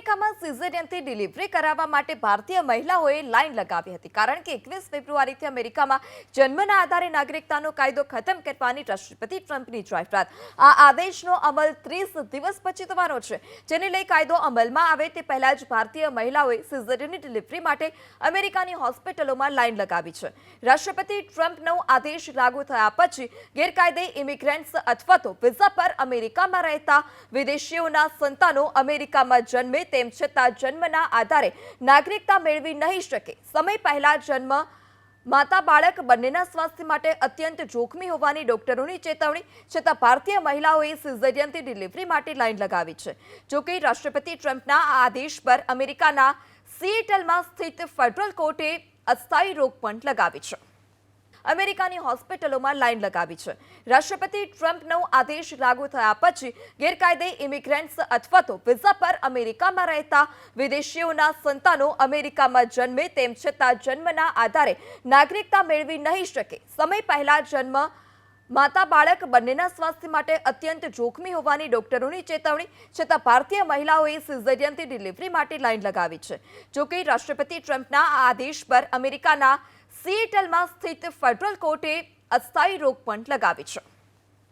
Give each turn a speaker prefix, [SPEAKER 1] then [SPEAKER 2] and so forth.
[SPEAKER 1] અમેરિકામાં સિઝેરિયનથી ડિલિવરી કરાવવા માટે ભારતીય મહિલાઓએ લાઈન લગાવી હતી. કારણ કે એકવીસ ફેબ્રુઆરીથી અમેરિકામાં જન્મના આધારે નાગરિકતાનો કાયદો ખતમ કરવાની રાષ્ટ્રપતિ ટ્રમ્પની જાહેરાત. આ આદેશનો અમલ ત્રીસ દિવસ પછી થવાનો છે. જેને લઈ કાયદો અમલમાં આવે તે પહેલા જ ભારતીય મહિલાઓએ સિઝેરિયનની ડિલિવરી માટે અમેરિકાની હોસ્પિટલોમાં લાઈન લગાવી છે. રાષ્ટ્રપતિ ટ્રમ્પનો આદેશ લાગુ થયા પછી ગેરકાયદે ઇમિગ્રન્ટ્સ અથવા તો વિઝા પર અમેરિકામાં રહેતા વિદેશીઓના સંતાનો અમેરિકામાં જન્મે તેમ છતાં જન્મના આધારે નાગરિકતા મેળવી નહીં શકે. સમય પહેલા જન્મ માતા બાળક બંનેના સ્વાસ્થ્ય માટે અત્યંત જોખમી હોવાની ડોક્ટરોની ચેતવણી, છતાં ભારતીય મહિલાઓએ સિઝેરિયનથી ડિલિવરી માટે લાઇન લગાવી છે. જોકે રાષ્ટ્રપતિ ટ્રમ્પના આ આદેશ પર અમેરિકાના સિએટલમાં સ્થિત ફેડરલ કોર્ટે અસ્થાયી રોક પણ લગાવી છે. અમેરિકાની હોસ્પિટલોમાં લાઈન લગાવી છે. રાષ્ટ્રપતિ ટ્રમ્પનો આદેશ લાગુ થયા પછી ગેરકાયદે ઇમિગ્રન્ટ્સ અથવા તો વિઝા પર અમેરિકામાં રહેતા વિદેશીઓના સંતાનો અમેરિકામાં જન્મે તેમ છતાં જન્મના આધારે નાગરિકતા મેળવી નહીં શકે. સમય પહેલા જન્મ માતા બાળક બંનેના સ્વાસ્થ્ય માટે અત્યંત જોખમી હોવાની ડોક્ટરોની ચેતવણી, છતાં ભારતીય મહિલાઓએ સિઝેરિયનથી ડિલિવરી માટે લાઇન લગાવી છે. જોકે રાષ્ટ્રપતિ ટ્રમ્પના આ આદેશ પર અમેરિકાના સિએટલમાં સ્થિત ફેડરલ કોર્ટે અસ્થાયી રોક પણ લગાવી છે.